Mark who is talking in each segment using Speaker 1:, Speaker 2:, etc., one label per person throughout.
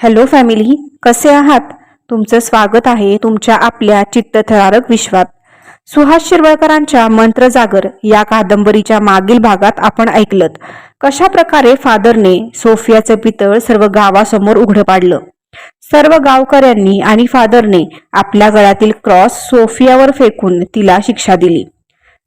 Speaker 1: Hello family कसे आहात? तुमचं स्वागत आहे तुमच्या आपल्या चित्तथरारक विश्वात. सुहास शिरवळकरांच्या मंत्र जागर या कादंबरीच्या मागील भागात आपण ऐकलत कशा प्रकारे फादरने सोफियाचं पितळ सर्व गावासमोर उघडं पाडलं. सर्व गावकऱ्यांनी आणि फादरने आपल्या गळ्यातील क्रॉस सोफियावर फेकून तिला शिक्षा दिली.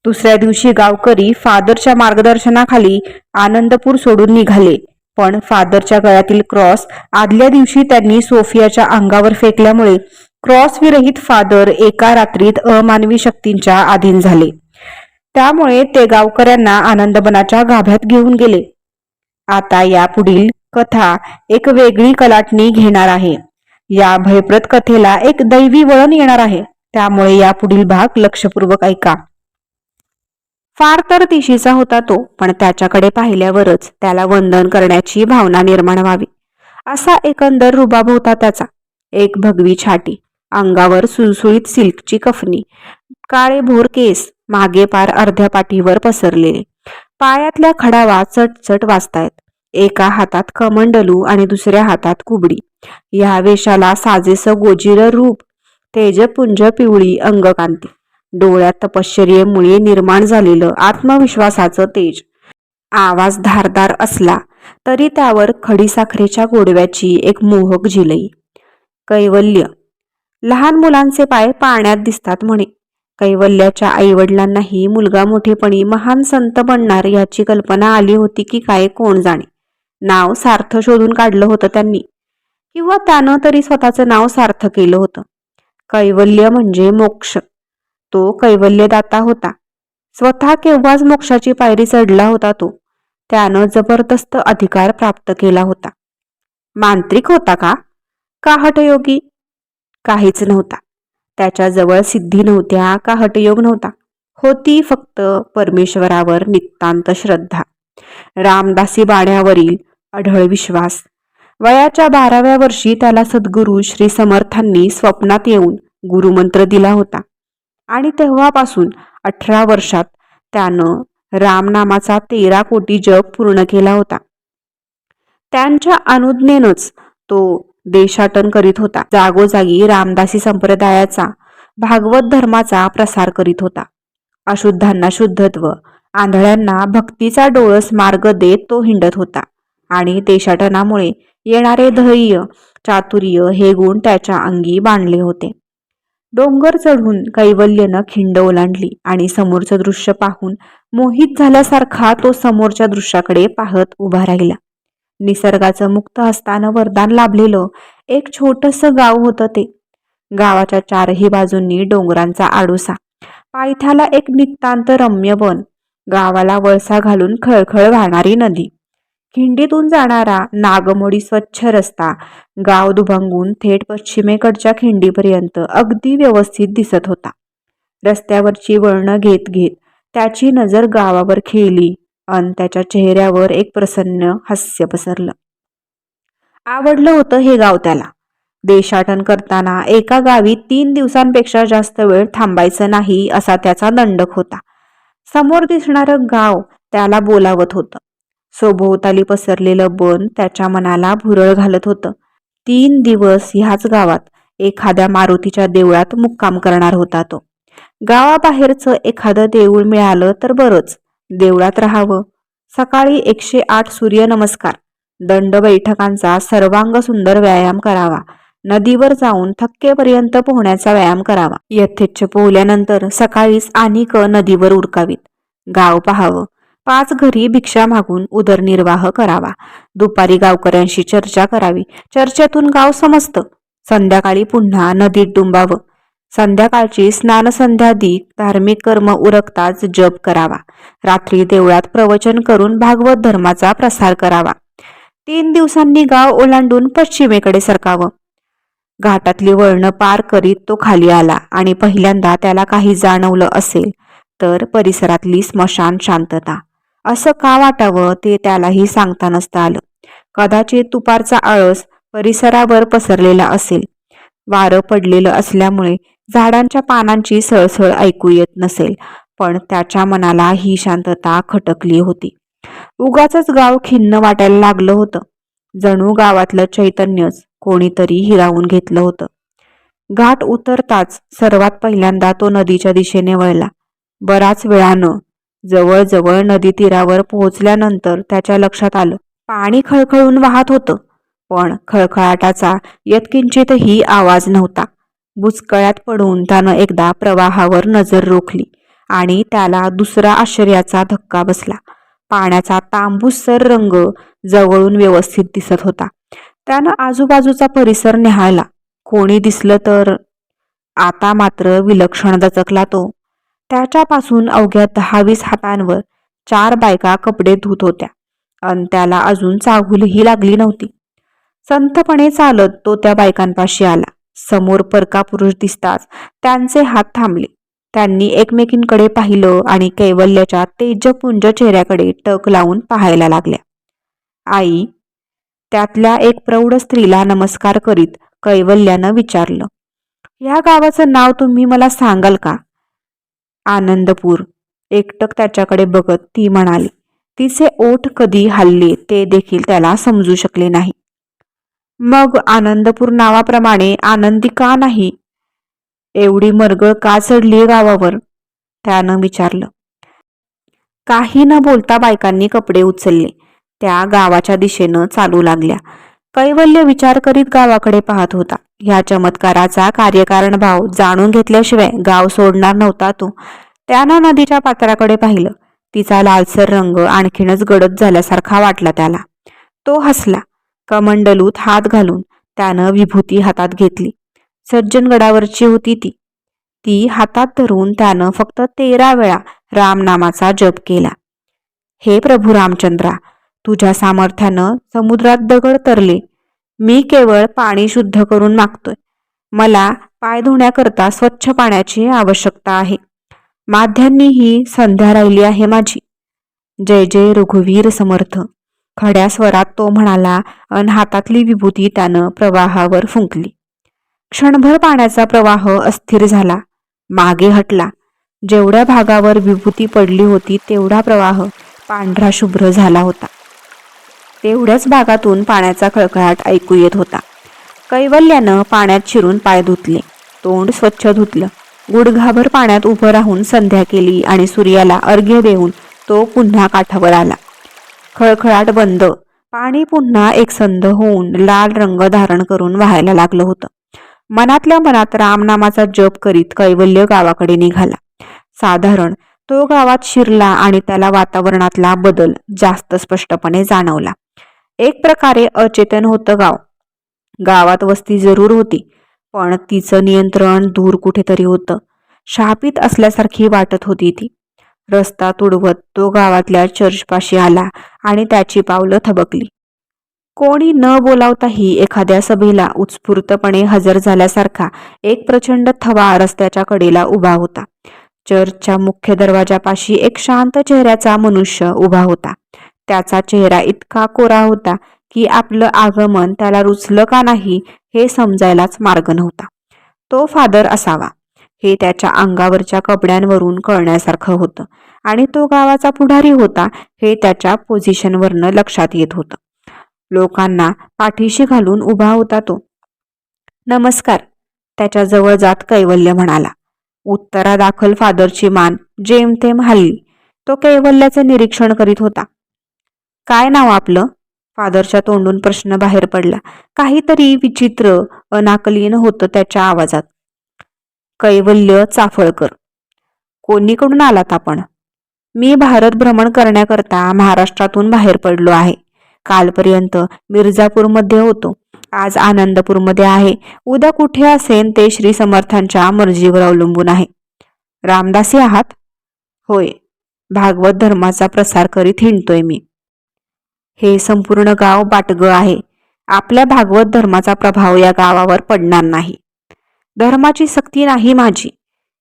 Speaker 1: दुसऱ्या दिवशी गावकरी फादरच्या मार्गदर्शनाखाली आनंदपूर सोडून निघाले. पण फादरच्या गळ्यातील क्रॉस आदल्या दिवशी त्यांनी सोफियाच्या अंगावर फेकल्यामुळे क्रॉस विरहित फादर एका रात्रीत अमानवी शक्तींच्या अधीन झाले. त्यामुळे ते गावकऱ्यांना आनंदबनाच्या गाभ्यात घेऊन गेले. आता यापुढील कथा एक वेगळी कलाटणी घेणार आहे. या भयप्रद कथेला एक दैवी वळण येणार आहे. त्यामुळे यापुढील भाग लक्षपूर्वक ऐका. फार तर तिशीचा होता तो पण त्याच्याकडे पाहिल्यावरच त्याला वंदन करण्याची भावना निर्माण व्हावी. असा एकंदर रुबाब होता त्याचा. एक भगवी छाटी अंगावर सुळसुळीत सिल्कची कफनी काळे भोर केस मागे पार अर्ध्या पाठीवर पसरलेले. पायातल्या खडावा चटचट वाजतायत. एका हातात कमंडलू आणि दुसऱ्या हातात कुबडी. या वेशाला साजेसं गोजिर रूप तेजपुंज पिवळी अंगकांती. डोळ्यात तपश्चर्येमुळे निर्माण झालेलं आत्मविश्वासाचं तेज. आवाज धारदार असला तरी त्यावर खडीसाखरेच्या गोडव्याची एक मोहक झिलई. कैवल्य. लहान मुलांचे पाय पाण्यात दिसतात म्हणे. कैवल्याच्या आईवडिलांनाही मुलगा मोठेपणी महान संत बनणार याची कल्पना आली होती की काय कोण जाणे. नाव सार्थ शोधून काढलं होतं त्यांनी. किंवा त्यानं तरी स्वतःचं नाव सार्थ केलं होतं. कैवल्य म्हणजे मोक्ष. तो कैवल्यदाता होता. स्वतः केव्हाच मोक्षाची पायरी चढला होता तो त्यानं जबरदस्त अधिकार प्राप्त केला होता. मांत्रिक होता का? का हटयोगी काहीच नव्हता. त्याच्याजवळ सिद्धी नव्हत्या का हटयोग नव्हता. होती फक्त परमेश्वरावर नितांत श्रद्धा. रामदासी बाण्यावरील अढळ विश्वास. वयाच्या बाराव्या वर्षी त्याला सद्गुरू श्री समर्थांनी स्वप्नात येऊन गुरुमंत्र दिला होता. आणि तेव्हापासून अठरा वर्षात त्यानं रामनामाचा तेरा कोटी जप पूर्ण केला होता. त्यांच्या अनुज्ञेनच तो देशाटन करीत होता. जागोजागी रामदासी संप्रदायाचा भागवत धर्माचा प्रसार करीत होता. अशुद्धांना शुद्धत्व आंधळ्यांना भक्तीचा डोळस मार्ग देत तो हिंडत होता आणि देशाटनामुळे येणारे धैर्य चातुर्य हे गुण त्याच्या अंगी बांधले होते. डोंगर चढून कैवल्यनं खिंड ओलांडली आणि समोरचं दृश्य पाहून मोहित झाल्यासारखा तो समोरच्या दृश्याकडे पाहत उभा राहिला. निसर्गाचं मुक्त असताना वरदान लाभलेलं एक छोटंसं गाव होतं ते. गावाच्या चारही बाजूंनी डोंगरांचा आडोसा. पायथ्याला एक नितांत रम्य वन. गावाला वळसा घालून खळखळ वाहणारी नदी. खिंडीतून जाणारा नागमोडी स्वच्छ रस्ता गाव दुभंगून थेट पश्चिमेकडच्या खिंडीपर्यंत अगदी व्यवस्थित दिसत होता. रस्त्यावरची वळणं घेत घेत त्याची नजर गावावर खेळली अन त्याच्या चेहऱ्यावर एक प्रसन्न हास्य पसरलं. आवडलं होतं हे गाव त्याला. देशाटन करताना एका गावी तीन दिवसांपेक्षा जास्त वेळ थांबायचं नाही असा त्याचा दंडक होता. समोर दिसणारं गाव त्याला बोलावत होतं. सभोवताली पसरलेलं बन त्याच्या मनाला भुरळ घालत होतं. तीन दिवस ह्याच गावात एखाद्या मारुतीच्या देवळात मुक्काम करणार होता तो. गावाबाहेरचं एखादं देऊळ मिळालं तर बरंच. देवळात राहावं. सकाळी एकशे आठ सूर्यनमस्कार दंड बैठकांचा सर्वांग सुंदर व्यायाम करावा. नदीवर जाऊन थक्केपर्यंत पोहण्याचा व्यायाम करावा. यथेच्छ पोहल्यानंतर सकाळीच आणिक नदीवर उरकावीत गाव पाहावं. पाच घरी भिक्षा मागून उदरनिर्वाह करावा. दुपारी गावकऱ्यांशी चर्चा करावी. चर्चेतून गाव समजतं. संध्याकाळी पुन्हा नदीत डुंबावं. संध्याकाळची स्नानसंध्यादी धार्मिक कर्म उरकताच जप करावा. रात्री देवळात प्रवचन करून भागवत धर्माचा प्रसार करावा. तीन दिवसांनी गाव ओलांडून पश्चिमेकडे सरकावं. घाटातली वळणं पार करीत तो खाली आला आणि पहिल्यांदा त्याला काही जाणवलं असेल तर परिसरातली स्मशान शांतता. असं का वाटावं ते त्यालाही सांगता नसतं आलं कदाचित तुपारचा आळस परिसरावर पसरलेला असेल. वारं पडलेलं असल्यामुळे झाडांच्या पानांची सळसळ ऐकू येत नसेल पण त्याच्या मनाला ही शांतता खटकली होती. उगाच गाव खिन्न वाटायला लागलं होतं. जणू गावातलं चैतन्यच कोणीतरी हिरावून घेतलं होतं. घाट उतरताच सर्वात पहिल्यांदा तो नदीच्या दिशेने वळला. बराच वेळानं जवळजवळ नदी तीरावर पोहोचल्यानंतर त्याच्या लक्षात आलं पाणी खळखळून वाहत होतं. पण खळखळाटाचा यत्किंचितही आवाज नव्हता. बुचकळ्यात पडून त्यानं एकदा प्रवाहावर नजर रोखली आणि त्याला दुसरा आश्चर्याचा धक्का बसला. पाण्याचा तांबूसर रंग जवळून व्यवस्थित दिसत होता. त्यानं आजूबाजूचा परिसर निहाळला कोणी दिसलं तर आता मात्र विलक्षण दचकला तो. त्याच्यापासून अवघ्या दहावीस हातांवर चार बायका कपडे धुत होत्या. अन त्याला अजून चाहूलही लागली नव्हती. संथपणे चालत तो त्या बायकांपाशी आला. समोर परका पुरुष दिसताच त्यांचे हात थांबले. त्यांनी एकमेकींकडे पाहिलं आणि कैवल्याच्या तेजपुंज चेहऱ्याकडे टक लावून पाहायला लागल्या. आई त्यातल्या एक प्रौढ स्त्रीला नमस्कार करीत कैवल्यानं विचारलं या गावाचं नाव तुम्ही मला सांगाल का? आनंदपूर. एकटक त्याच्याकडे बघत ती म्हणाली तिचे ओठ कधी हल्ले ते देखील त्याला समजू शकले नाही. मग आनंदपूर नावाप्रमाणे आनंदी का नाही? एवढी मरगळ का चढली गावावर? त्यानं विचारलं. काही न बोलता बायकांनी कपडे उचलले. त्या गावाच्या दिशेनं चालू लागल्या. कैवल्य विचार करीत गावाकडे पाहत होता. ह्या चमत्काराचा कार्यकारण भाव जाणून घेतल्याशिवाय गाव सोडणार नव्हता तो. त्यानं नदीच्या पात्राकडे पाहिलं. तिचा लालसर रंग आणखीनच गडद झाल्यासारखा वाटला त्याला. तो हसला. कमंडलूत हात घालून त्यानं विभूती हातात घेतली. सज्जनगडावरची होती ती. ती हातात धरून त्यानं फक्त तेरा वेळा रामनामाचा जप केला. हे प्रभू रामचंद्रा तुझ्या सामर्थ्यानं समुद्रात दगड तरले. मी केवळ पाणी शुद्ध करून मागतोय. मला पाय धुण्याकरता स्वच्छ पाण्याची आवश्यकता आहे. माध्यांनीही संध्या राहिली आहे माझी. जय जय रघुवीर समर्थ. खड्या स्वरात तो म्हणाला अन हातातली विभूती त्यानं प्रवाहावर फुंकली. क्षणभर पाण्याचा प्रवाह अस्थिर झाला. मागे हटला. जेवढ्या भागावर विभूती पडली होती तेवढा प्रवाह पांढरा शुभ्र झाला होता. तेवढ्याच भागातून पाण्याचा खळखळाट ऐकू येत होता. कैवल्यानं पाण्यात शिरून पाय धुतले. तोंड स्वच्छ धुतलं. गुडघाभर पाण्यात उभं राहून संध्या केली आणि सूर्याला अर्घ्य देऊन तो पुन्हा काठावर आला. खळखळाट बंद. पाणी पुन्हा एकसंध होऊन लाल रंग धारण करून व्हायला लागलं होतं. मनातल्या मनात रामनामाचा जप करीत कैवल्य गावाकडे निघाला. साधारण तो गावात शिरला आणि त्याला वातावरणातला बदल जास्त स्पष्टपणे जाणवला. एक प्रकारे अचेतन होतं गाव. गावात वस्ती जरूर होती पण तिचं नियंत्रण दूर कुठेतरी होतं. शापित असल्यासारखी वाटत होती ती. रस्ता तुडवत तो गावातल्या चर्चपाशी आला आणि त्याची पावलं थबकली. कोणी न बोलावताही एखाद्या सभेला उत्स्फूर्तपणे हजर झाल्यासारखा एक प्रचंड थवा रस्त्याच्या कडेला उभा होता. चर्चच्या मुख्य दरवाजापाशी एक शांत चेहऱ्याचा मनुष्य उभा होता. त्याचा चेहरा इतका कोरा होता की आपलं आगमन त्याला रुचलं का नाही हे समजायलाच मार्ग नव्हता. तो फादर असावा हे त्याच्या अंगावरच्या कपड्यांवरून कळण्यासारखं होतं आणि तो गावाचा पुढारी होता हे त्याच्या पोझिशनवरनं लक्षात येत होतं. लोकांना पाठीशी घालून उभा होता तो. नमस्कार त्याच्याजवळ जात कैवल्य म्हणाला. उत्तरादाखल फादरची मान जेमतेम हल्ली. तो कैवल्याचे निरीक्षण करीत होता. काय नाव आपलं? फादरच्या तोंडून प्रश्न बाहेर पडला. काहीतरी विचित्र अनाकलीन होतं त्याच्या आवाजात. कैवल्य चाफळकर. कोणीकडून आलात आपण? मी भारत भ्रमण करण्याकरता महाराष्ट्रातून बाहेर पडलो आहे. कालपर्यंत मिर्झापूरमध्ये होतो. आज आनंदपूरमध्ये आहे. उद्या कुठे असेल ते श्री समर्थांच्या मर्जीवर अवलंबून आहे. रामदासी आहात? होय. भागवत धर्माचा प्रसार करीत हिंडतोय मी. हे संपूर्ण गाव बाटगं आहे. आपल्या भागवत धर्माचा प्रभाव या गावावर पडणार नाही. धर्माची सक्ती नाही माझी.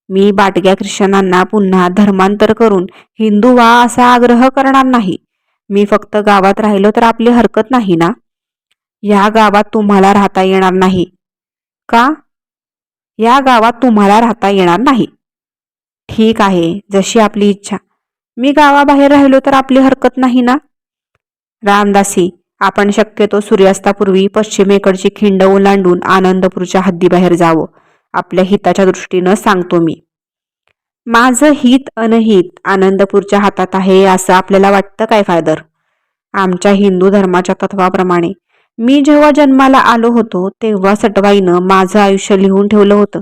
Speaker 1: मी बाटग्या ख्रिश्चनांना पुन्हा धर्मांतर करून हिंदू व्हा असा आग्रह करणार नाही. मी फक्त गावात राहिलो तर आपली हरकत नाही ना? या गावात तुम्हाला राहता येणार नाही. का? या गावात तुम्हाला राहता येणार नाही. ठीक आहे जशी आपली इच्छा. मी गावाबाहेर राहिलो तर आपली हरकत नाही ना? रामदासी आपण शक्यतो सूर्यास्तापूर्वी पश्चिमेकडची खिंड ओलांडून आनंदपूरच्या हद्दीबाहेर जावं आपल्या हिताच्या दृष्टीनं सांगतो मी. माझं हित अनहित आनंदपूरच्या हातात आहे असं आपल्याला वाटतं काय फायदर आमच्या हिंदू धर्माच्या तत्वाप्रमाणे मी जेव्हा जन्माला आलो होतो तेव्हा सटवाईनं माझं आयुष्य लिहून ठेवलं होतं.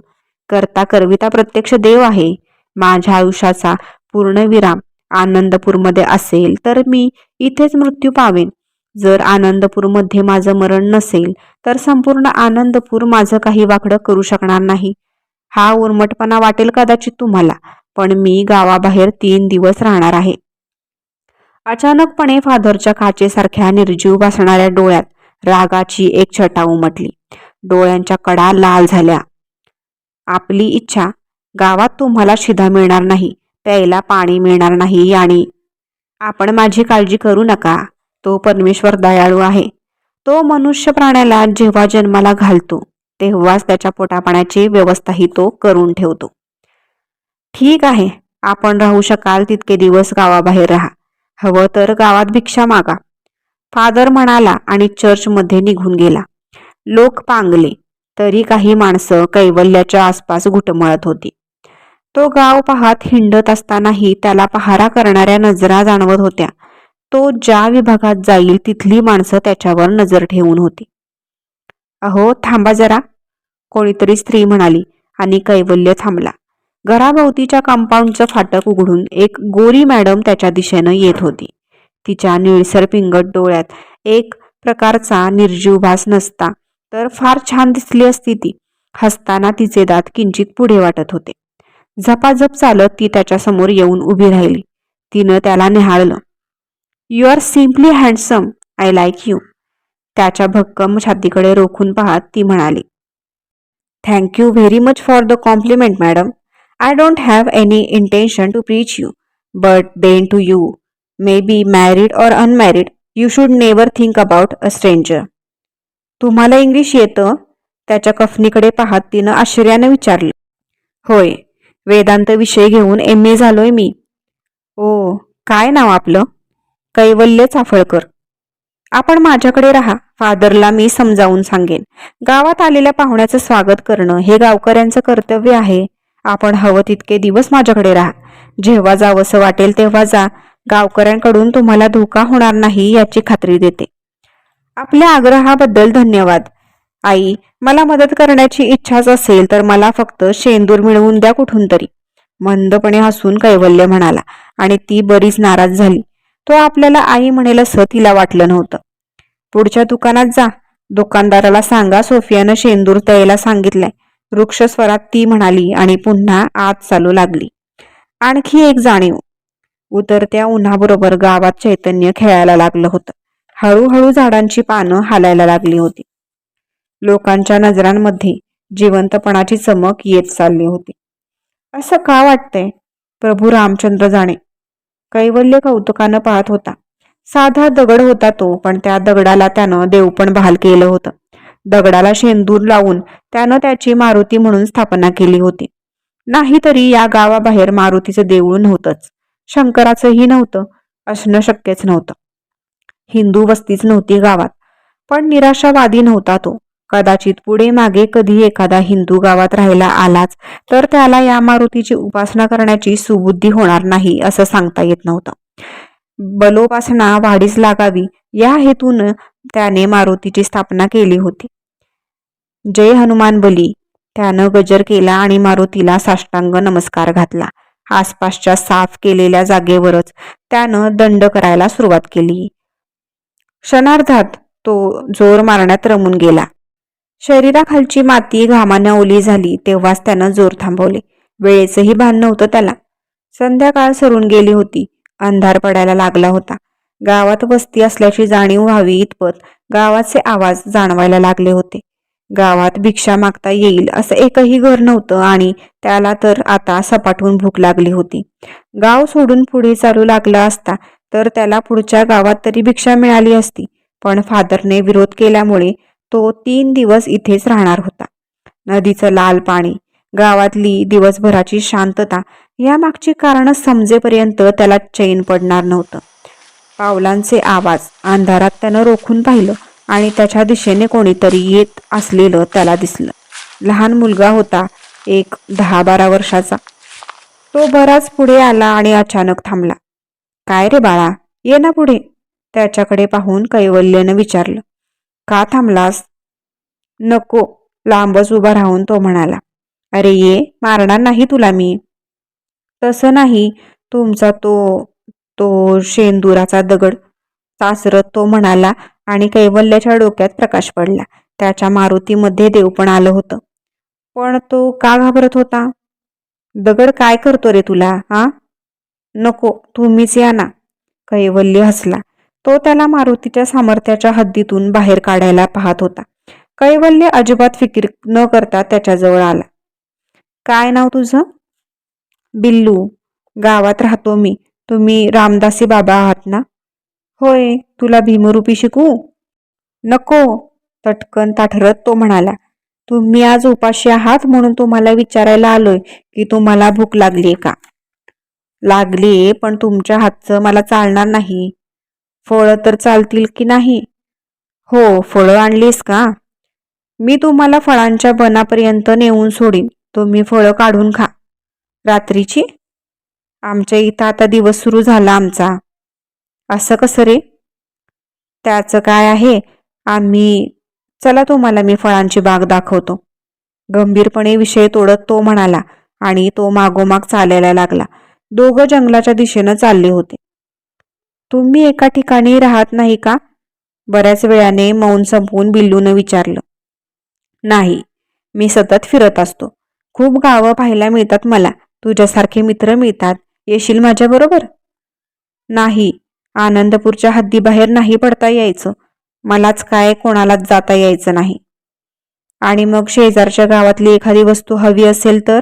Speaker 1: करता करविता प्रत्यक्ष देव आहे. माझ्या आयुष्याचा पूर्णविराम आनंदपूरमध्ये असेल तर मी इथेच मृत्यू पावेन. जर आनंदपूरमध्ये माझं मरण नसेल तर संपूर्ण आनंदपूर माझं काही वाकडं करू शकणार नाही. हा उर्मटपणा वाटेल कदाचित तुम्हाला पण मी गावाबाहेर तीन दिवस राहणार आहे. अचानकपणे फादरच्या काचेसारख्या निर्जीव भासणाऱ्या डोळ्यात रागाची एक छटा उमटली. डोळ्यांच्या कडा लाल झाल्या. आपली इच्छा गावात तुम्हाला शिधा मिळणार नाही. प्यायला पाणी मिळणार नाही आणि आपण माझी काळजी करू नका. तो परमेश्वर दयाळू आहे. तो मनुष्य प्राण्याला जेव्हा जन्माला घालतो तेव्हाच त्याच्या पोटापाण्याची व्यवस्थाही तो करून ठेवतो. ठीक आहे आपण राहू शकाल तितके दिवस गावाबाहेर राहा. हवं तर गावात भिक्षा मागा. फादर म्हणाला आणि चर्चमध्ये निघून गेला. लोक पांगले. तरी काही माणसं कैवल्याच्या आसपास घुटमळत होती. तो गाव पाहत हिंडत असतानाही त्याला पहारा करणाऱ्या नजरा जाणवत होत्या. तो ज्या विभागात जाईल तिथली माणसं त्याच्यावर नजर ठेवून होती. अहो थांबा जरा. कोणीतरी स्त्री म्हणाली आणि कैवल्य थांबला. घराभोवतीच्या कंपाऊंडचं फाटक उघडून एक गोरी मॅडम त्याच्या दिशेनं येत होती. तिच्या निळसर पिंगट डोळ्यात एक प्रकारचा निर्जीव भास नसता तर फार छान दिसली असती ती. हसताना तिचे दात किंचित पुढे वाटत होते. झपाझप चालत ती त्याच्यासमोर येऊन उभी राहिली. तिनं त्याला निहाळलं. You are simply handsome I like you त्याच्या भक्कम छातीकडे रोखून पाहत ती म्हणाली. Thank you very much for the compliment madam I don't have any intention to preach you but then to you may be married or unmarried you should never think about a stranger तुम्हाला English येतं? त्याच्या कफनीकडे पाहत तिनं आश्चर्यानं विचारलं. होय वेदांत विषय घेऊन M A झालोय मी. ओ काय नाव आपलं? कैवल्य चाफळकर. आपण माझ्याकडे राहा फादरला मी समजावून सांगेन. गावात आलेल्या पाहुण्याचं स्वागत करणं हे गावकऱ्यांचं कर्तव्य आहे. आपण हवं तितके दिवस माझ्याकडे राहा. जेव्हा जावंसं वाटेल तेव्हा जा. गावकऱ्यांकडून तुम्हाला धोका होणार नाही याची खात्री देते. आपल्या आग्रहाबद्दल धन्यवाद. आई मला मदत करण्याची इच्छाच असेल तर मला फक्त शेंदूर मिळवून द्या कुठून तरी. मंदपणे हसून कैवल्य म्हणाला आणि ती बरीच नाराज झाली. तो आपल्याला आई म्हणेल असं तिला वाटलं नव्हतं. पुढच्या दुकानात जा. दुकानदाराला सांगा सोफियानं शेंदूर तयाला सांगितलंय. वृक्ष स्वरात ती म्हणाली आणि पुन्हा आत चालू लागली. आणखी एक जाणीव. उतरत्या उन्हाबरोबर गावात चैतन्य खेळायला लागलं होतं. हळूहळू झाडांची पानं हालायला लागली होती. लोकांच्या नजरांमध्ये जिवंतपणाची चमक येत चालली होती. असं का वाटतंय? प्रभू रामचंद्र जाणे. कैवल्य कौतुकानं पाहत होता. साधा दगड होता तो पण त्या दगडाला त्यानं देवपण बहाल केलं होतं. दगडाला शेंदूर लावून त्यानं त्याची मारुती म्हणून स्थापना केली होती. नाहीतरी या गावाबाहेर मारुतीचं देऊळ नव्हतंच. शंकराचंही नव्हतं. असणं शक्यच नव्हतं. हिंदू वस्तीच नव्हती गावात. पण निराशावादी नव्हता तो. कदाचित पुढे मागे कधी एखादा हिंदू गावात राहायला आलाच तर त्याला या मारुतीची उपासना करण्याची सुबुद्धी होणार नाही असं सांगता येत नव्हतं. बलोपासना वाढीस लागावी या हेतून त्याने मारुतीची स्थापना केली होती. जय हनुमान बली त्यानं गजर केला आणि मारुतीला साष्टांग नमस्कार घातला. आसपासच्या साफ केलेल्या जागेवरच त्यानं दंड करायला सुरुवात केली. क्षणार्धात तो जोर मारण्यात रमून गेला. शरीराखालची माती घामानं ओली झाली तेव्हाच त्यानं जोर थांबवले. वेळेचंही भान नव्हतं त्याला. संध्याकाळ सरून गेली होती. अंधार पडायला लागला होता. गावात वस्ती असल्याची जाणीव व्हावी इतपत गावाचे आवाज जाणवायला लागले होते. गावात भिक्षा मागता येईल असं एकही घर नव्हतं आणि त्याला तर आता सपाटून भूक लागली होती. गाव सोडून पुढे चालू लागला असता तर त्याला पुढच्या गावात तरी भिक्षा मिळाली असती. पण फादरने विरोध केल्यामुळे तो तीन दिवस इथेच राहणार होता. नदीचं लाल पाणी गावातली दिवसभराची शांतता यामागची कारणं समजेपर्यंत त्याला चैन पडणार नव्हतं. पावलांचे आवाज अंधारात त्यानं रोखून पाहिलं आणि त्याच्या दिशेने कोणीतरी येत असलेलं त्याला दिसलं. लहान मुलगा होता एक दहा बारा वर्षाचा. तो बराच पुढे आला आणि अचानक थांबला. काय रे बाळा? ये ना पुढे. त्याच्याकडे पाहून कैवल्यनं विचारलं. का थांबलास? नको. लांबच उभा राहून तो म्हणाला. अरे ये मारणार नाही तुला मी. तसं नाही. तुमचा तो तो शेंदुराचा दगड. सासरत तो म्हणाला आणि कैवल्याच्या डोक्यात प्रकाश पडला. त्याच्या मारुतीमध्ये देव पण आलं होतं. पण तो का घाबरत होता? दगड काय करतो रे तुला हा? नको तुम्हीच या ना. कैवल्य हसला. तो त्याला मारुतीच्या सामर्थ्याच्या हद्दीतून बाहेर काढायला पाहत होता. कैवल्य अजिबात फिकीर न करता त्याच्याजवळ आला. काय नाव तुझं? बिल्लू गावात राहतो मी. तुम्ही रामदासी बाबा आहात ना? होय तुला भीमरूपी शिकू? नको तटकन ताठरत तो म्हणाला. तुम्ही आज उपाशी आहात म्हणून तुम्हाला विचारायला आलोय की तुम्हाला भूक लागली का? लागली पण तुमच्या हातचं मला चालणार नाही. फळं तर चालतील की नाही? हो फळं आणलीस का? मी तुम्हाला फळांच्या बनापर्यंत नेऊन सोडीन. तुम्ही फळं काढून खा. रात्रीची? आमच्या इथं आता दिवस सुरू झाला आमचा. असं कसं रे? त्याचं काय आहे? आम्ही चला तुम्हाला मी फळांची बाग दाखवतो. गंभीरपणे विषय तोडत तो म्हणाला आणि तो मागोमाग चालायला लागला. दोघं जंगलाच्या दिशेनं चालले होते. तुम्ही एका ठिकाणी राहत नाही का? बऱ्याच वेळाने मौन संपवून बिल्लूनं विचारलं. नाही मी सतत फिरत असतो. खूप गावं पाहायला मिळतात मला. तुझ्यासारखे मित्र मिळतात. येशील माझ्याबरोबर नाही. आनंदपूरच्या हद्दीबाहेर नाही पडता यायचं. मलाच काय कोणालाच जाता यायचं नाही. आणि मग शेजारच्या गावातली एखादी वस्तू हवी असेल तर?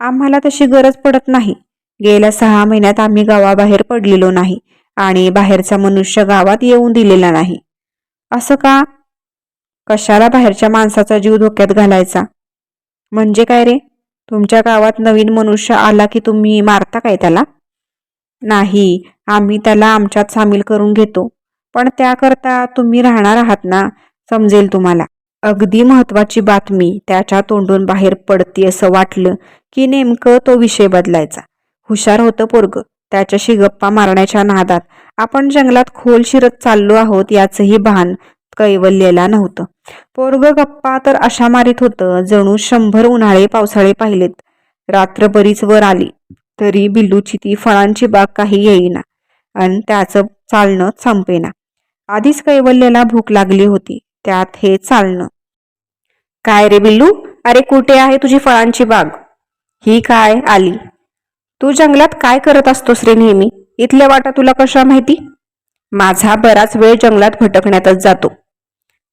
Speaker 1: आम्हाला तशी गरज पडत नाही. गेल्या सहा महिन्यात आम्ही गावाबाहेर पडलेलो नाही आणि बाहेरचा मनुष्य गावात येऊन दिलेला नाही. असं का? कशाला बाहेरच्या माणसाचा जीव धोक्यात घालायचा? म्हणजे काय रे? तुमच्या गावात नवीन मनुष्य आला की तुम्ही मारता काय त्याला? नाही आम्ही त्याला आमच्यात सामील करून घेतो. पण त्याकरता तुम्ही राहणार आहात ना? समजेल तुम्हाला. अगदी महत्वाची बातमी त्याच्या तोंडून बाहेर पडती असं वाटलं की नेमकं तो विषय बदलायचा. हुशार होतं पोरग. त्याच्याशी गप्पा मारण्याच्या नादात आपण जंगलात खोल शिरत चाललो आहोत याचंही भान कैवल्यला नव्हतं. पोरग गप्पा तर अशा मारीत होतं जणू शंभर उन्हाळे पावसाळे पाहिलेत. रात्र बरीच वर आली तरी बिल्लूची ती फळांची बाग काही येईना आणि त्याचं चालणं संपेना. आधीच कैवल्यला भूक लागली होती त्यात हे चालणं. काय रे बिल्लू? अरे कुठे आहे तुझी फळांची बाग? ही काय? आली. तू जंगलात काय करत असतोस रे नेहमी? इथल्या वाटा तुला कशा माहिती? माझा बराच वेळ जंगलात भटकण्यातच जातो.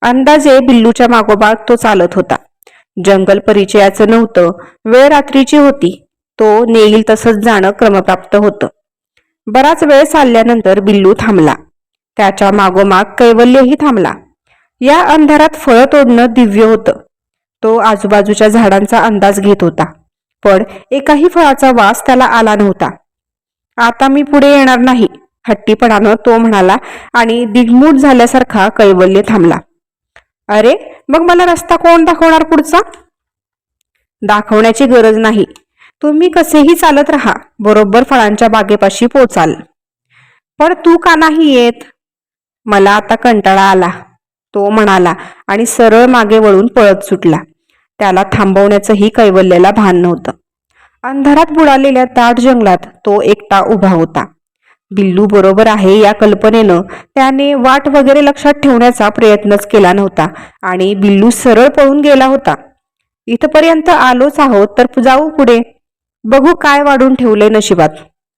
Speaker 1: अंदाजे बिल्लूच्या मागोबा तो चालत होता. जंगल परिचयाचं नव्हतं. वेळ रात्रीची होती. तो नेईल तसंच जाणं क्रमप्राप्त होतं. बराच वेळ चालल्यानंतर बिल्लू थांबला. त्याच्या मागोमाग कैवल्यही थांबला. या अंधारात फळं तोडणं दिव्य होतं. तो आजूबाजूच्या झाडांचा अंदाज घेत होता. पण एकाही फळाचा वास त्याला आला नव्हता. आता मी पुढे येणार नाही हट्टीपणानं तो म्हणाला आणि दिगमूट झाल्यासारखा कैवल्य थांबला. अरे मग मला रस्ता कोण दाखवणार पुढचा? दाखवण्याची गरज नाही. तुम्ही कसेही चालत राहा बरोबर फळांच्या बागेपाशी पोचाल. पण तू का नाही येत? मला आता कंटाळा आला तो म्हणाला आणि सरळ मागे वळून पळत सुटला. त्याला थांबवण्याचंही कैवल्याला भान नव्हतं. अंधारात बुडालेल्या दाट जंगलात तो एकटा उभा होता. बिल्लू बरोबर आहे या कल्पनेनं त्याने वाट वगैरे लक्षात ठेवण्याचा प्रयत्नच केला नव्हता आणि बिल्लू सरळ पळून गेला होता. इथपर्यंत आलोच आहोत तर जाऊ पुढे. बघू काय वाढून ठेवले नशिबात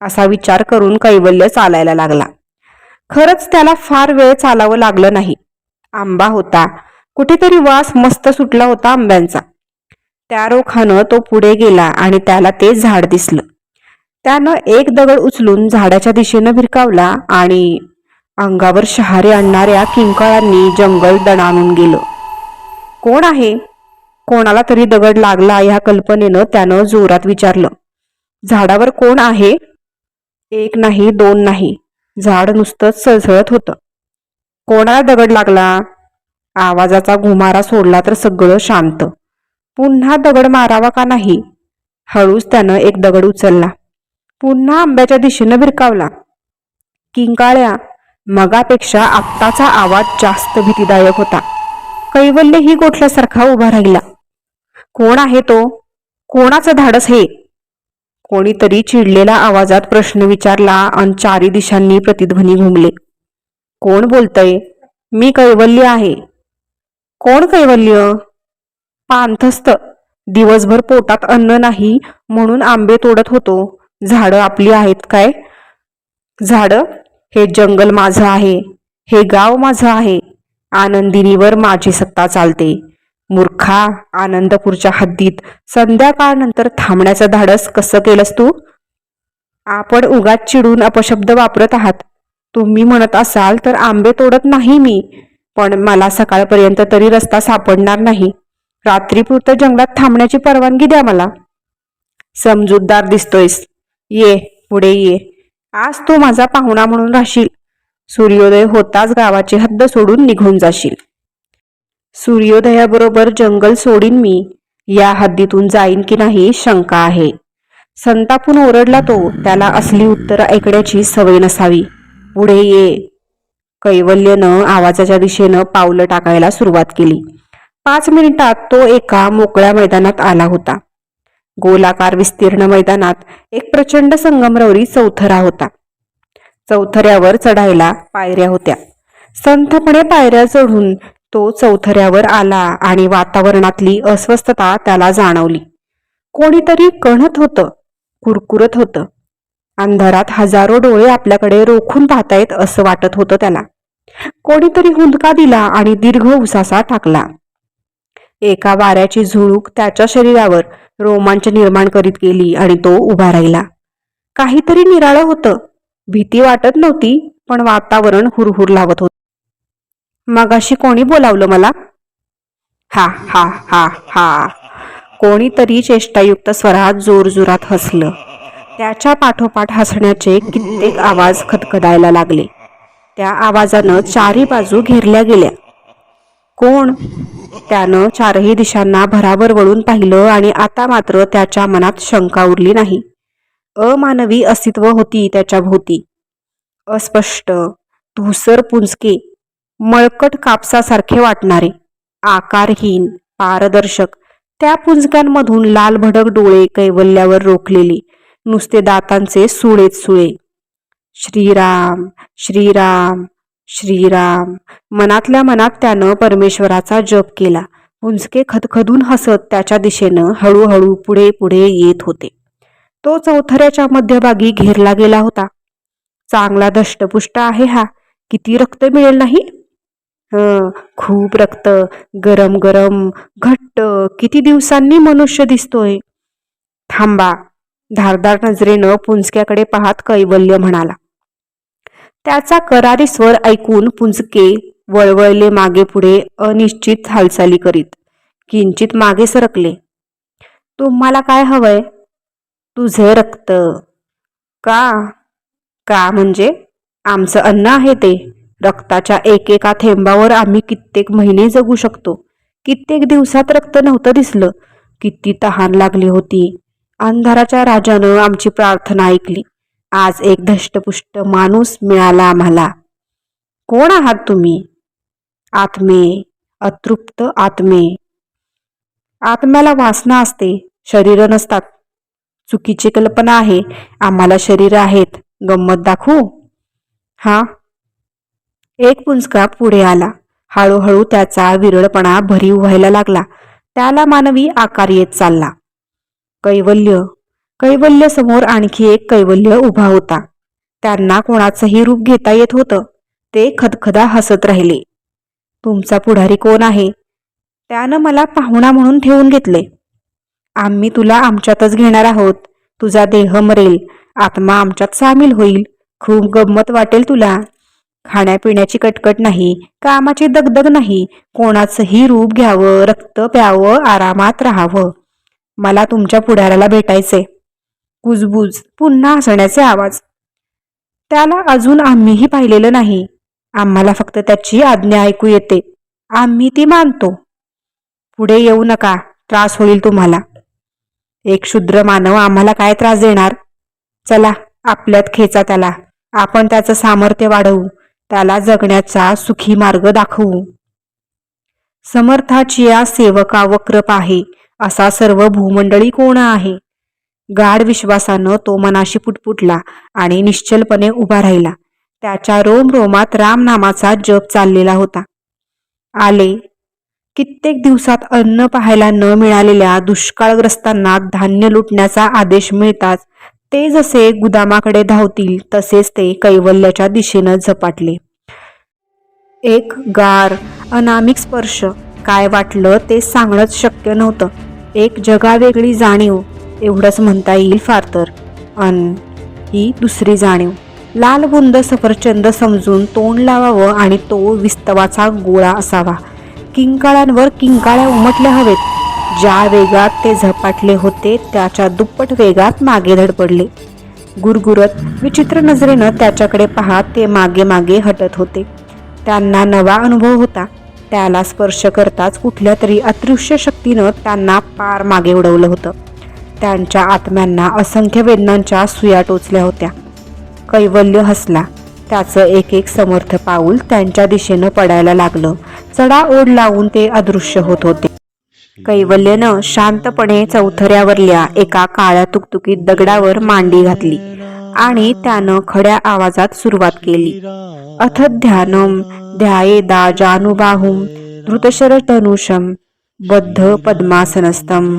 Speaker 1: असा विचार करून कैवल्य चालायला लागला. खरंच त्याला फार वेळ चालावं लागलं नाही. आंबा होता. कुठेतरी वास मस्त सुटला होता आंब्यांचा. त्या रोखानं तो पुढे गेला आणि त्याला ते झाड दिसलं. त्यानं एक दगड उचलून झाडाच्या दिशेनं भिरकावला आणि अंगावर शहारे आणणाऱ्या किंकाळांनी जंगल दणाणून गेलं. कोण आहे? कोणाला तरी दगड लागला ह्या कल्पनेनं त्यानं जोरात विचारलं. झाडावर कोण आहे? एक नाही दोन नाही. झाड नुसतंच सळसळत होतं. कोणाला दगड लागला? आवाजाचा घुमारा सोडला तर सगळं शांत. पुन्हा दगड मारावा का नाही? हळूच त्यानं एक दगड उचलला. पुन्हा आंब्याच्या दिशेनं भिरकावला किंकाळ्या मगापेक्षा आत्ताचा आवाज जास्त भीतीदायक होता. कैवल्य ही गोठल्यासारखा उभा राहिला. कोण आहे तो? कोणाचं धाडस हे? कोणीतरी चिडलेला आवाजात प्रश्न विचारला आणि चारी दिशांनी प्रतिध्वनी घुमले. कोण बोलतय? मी कैवल्य आहे. कोण कैवल्य? पांथस्त दिवसभर पोटात अन्न नाही म्हणून आंबे तोडत होतो. झाडं आपली आहेत काय? झाडं? हे जंगल माझं आहे. हे गाव माझं आहे. आनंदिनीवर माझी सत्ता चालते. मूर्खा आनंदपूरच्या हद्दीत संध्याकाळनंतर थांबण्याचं धाडस कसं केलंस तू? आपण उगाच चिडून अपशब्द वापरत आहात. तुम्ही म्हणत असाल तर आंबे तोडत नाही मी. पण मला सकाळपर्यंत तरी रस्ता सापडणार नाही. रात्रीपुरतं जंगलात थांबण्याची परवानगी द्या मला. समजूतदार दिसतोयस. ये पुढे ये. आज तू माझा पाहुणा म्हणून राहशील. सूर्योदय होताच गावाची हद्द सोडून निघून जाशील. सूर्योदयाबरोबर जंगल सोडीन मी. या हद्दीतून जाईन की नाही शंका आहे. संतापून ओरडला तो. त्याला असली उत्तरं ऐकण्याची सवय नसावी. पुढे ये. कैवल्यनं आवाजाच्या दिशेनं पावलं टाकायला सुरुवात केली. पाच मिनिटात तो एका मोकळ्या मैदानात आला होता. गोलाकार विस्तीर्ण मैदानात एक प्रचंड संगमरवरी चौथरा होता. चौथऱ्यावर चढायला पायऱ्या होत्या. संथपणे पायऱ्या चढून तो चौथऱ्यावर आला आणि वातावरणातली अस्वस्थता त्याला जाणवली. कोणीतरी कणत होतं कुरकुरत होतं. अंधारात हजारो डोळे आपल्याकडे रोखून पाहतायत असं वाटत होतं त्याला. कोणीतरी हुंदका दिला आणि दीर्घ उसासा टाकला. एका वाऱ्याची झुळूक त्याच्या शरीरावर रोमांच निर्माण करीत गेली आणि तो उभा राहिला. काहीतरी निराळं होतं. भीती वाटत नव्हती पण वातावरण हुरहुर लावत होत. मगाशी कोणी बोलावलं मला? हा हा हा हा. कोणीतरी चेष्टायुक्त स्वरात जोरजोरात हसलं. त्याच्या पाठोपाठ हसण्याचे कित्येक आवाज खदखदायला लागले. त्या आवाजानं चारी बाजू घेरल्या गेल्या. कोण? त्यानं चारही दिशांना भराभर वळून पाहिलं आणि आता मात्र त्याच्या मनात शंका उरली नाही. अमानवी अस्तित्व होती त्याच्या भोवती. अस्पष्ट धुसर पुंजके मळकट कापसासारखे वाटणारे आकारहीन पारदर्शक त्या पुंजक्यांमधून लाल भडक डोळे कैवल्यावर रोखलेले नुसते दातांचे सुळेत सुळे. श्रीराम श्रीराम श्रीराम. मनातल्या मनात त्यानं परमेश्वराचा जप केला. पुंजके खदखदून हसत त्याच्या दिशेनं हळूहळू पुढे पुढे येत होते. तो चौथऱ्याच्या मध्यभागी घेरला गेला होता. चांगला दष्टपुष्ट आहे हा. किती रक्त मिळेल नाही? खूप रक्त. गरम गरम. घट्ट. किती दिवसांनी मनुष्य दिसतोय? थांबा. धारदार नजरेनं पुंजक्याकडे पाहत कैवल्य म्हणाला. त्याचा करारी स्वर ऐकून पुंजके वळवळले मागे पुढे अनिश्चित हालचाली करीत. किंचित मागे सरकले. तुम्हाला काय हवंय? तुझे रक्त. का? का म्हणजे? आमचं अन्न आहे ते. रक्ताच्या एकेका थेंबावर आम्ही कित्येक महिने जगू शकतो. कित्येक दिवसात रक्त नव्हतं दिसलं. किती तहान लागली होती. अंधाराच्या राजानं आमची प्रार्थना ऐकली. आज एक धष्टपुष्ट माणूस मिळाला आम्हाला. कोण आहात तुम्ही? आत्मे अतृप्त आत्मे. आत्म्याला वासना असते शरीर नसतात. चुकीची कल्पना आहे आम्हाला शरीर आहेत. गंमत दाखवू? हा? एक पुंजका पुढे आला. हळूहळू त्याचा विरळपणा भरीव व्हायला लागला. त्याला मानवी आकार येत चालला. कैवल्य कैवल्य समोर आणखी एक कैवल्य उभा होता. त्यांना कोणाचंही रूप घेता येत होतं. ते खदखदा हसत राहिले. तुमचा पुढारी कोण आहे? त्यानं मला पाहुणा म्हणून ठेवून घेतले. आम्ही तुला आमच्यातच घेणार आहोत. तुझा देह मरेल. आत्मा आमच्यात सामील होईल. खूप गंमत वाटेल तुला. खाण्यापिण्याची कटकट नाही. कामाची दगदग नाही. कोणाचंही रूप घ्यावं रक्त प्यावं आरामात राहावं. मला तुमच्या पुढाऱ्याला भेटायचे कुजबूज पुन्हा हसण्याचे आवाज. त्याला अजून आम्हीही पाहिलेलं नाही. आम्हाला फक्त त्याची आज्ञा ऐकू येते. आम्ही ती मानतो. पुढे येऊ नका. त्रास होईल तुम्हाला. एक क्षुद्र मानव आम्हाला काय त्रास देणार? चला आपल्यात खेचा त्याला. आपण त्याचं सामर्थ्य वाढवू. त्याला जगण्याचा सुखी मार्ग दाखवू. समर्थाची या सेवका वक्रप आहे असा सर्व भूमंडळी कोण आहे? गाढ विश्वासानं तो मनाशी पुटपुटला आणि निश्चलपणे उभा राहिला. त्याच्या रोम रोमात रामनामाचा जप चाललेला होता. आले. कित्येक दिवसात अन्न पाहायला न मिळालेल्या दुष्काळग्रस्तांना धान्य लुटण्याचा आदेश मिळताच ते जसे गुदामाकडे धावतील तसेच ते कैवल्याच्या दिशेनं झपाटले. एक गार अनामिक स्पर्श. काय वाटलं ते सांगणंच शक्य नव्हतं. एक जगावेगळी जाणीव. एवढंच म्हणता येईल फार तर. आणि ही दुसरी जाणीव. लाल बुंद सफरचंद समजून तोंड लावावं आणि तो विस्तवाचा गोळा असावा. किंकाळ्यांवर किंकाळ्या उमटल्या हवेत. ज्या वेगात ते झपाटले होते त्याच्या दुप्पट वेगात मागे धडपडले. गुरगुरत विचित्र नजरेनं त्याच्याकडे पाहत ते मागे मागे हटत होते. त्यांना नवा अनुभव होता. त्याला स्पर्श करताच कुठल्या तरी अदृश्य शक्तीनं त्यांना पार मागे उडवलं होतं. त्यांच्या आत्म्यांना असंख्य वेदनांच्या सुया टोचल्या होत्या. कैवल्य हसला. त्याचं एक एक समर्थ पाऊल त्यांच्या दिशेनं पडायला लागलं. चढा ओढ लावून ते अदृश्य होत होते. कैवल्यनं शांतपणे चौथऱ्यावरल्या एका काळ्या तुकतुकीत दगडावर मांडी घातली आणि त्यानं खड्या आवाजात सुरुवात केली. अथ ध्यानम ध्यायेदा जानुबाहुम धृतशर धनुषम बद्ध पद्मासनस्तम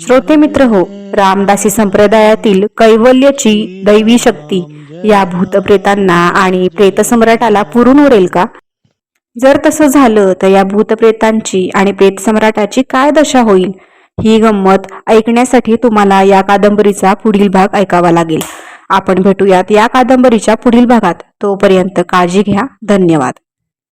Speaker 1: श्रोते मित्र हो रामदासी संप्रदायातील कैवल्यची दैवी शक्ती या भूतप्रेतांना आणि प्रेतसम्राटाला पुरून उरेल का? जर तसं झालं तर या भूतप्रेतांची आणि प्रेतसम्राटाची काय दशा होईल? ही गंमत ऐकण्यासाठी तुम्हाला या कादंबरीचा पुढील भाग ऐकावा लागेल. आपण भेटूयात या कादंबरीच्या पुढील भागात. तोपर्यंत काळजी घ्या. धन्यवाद.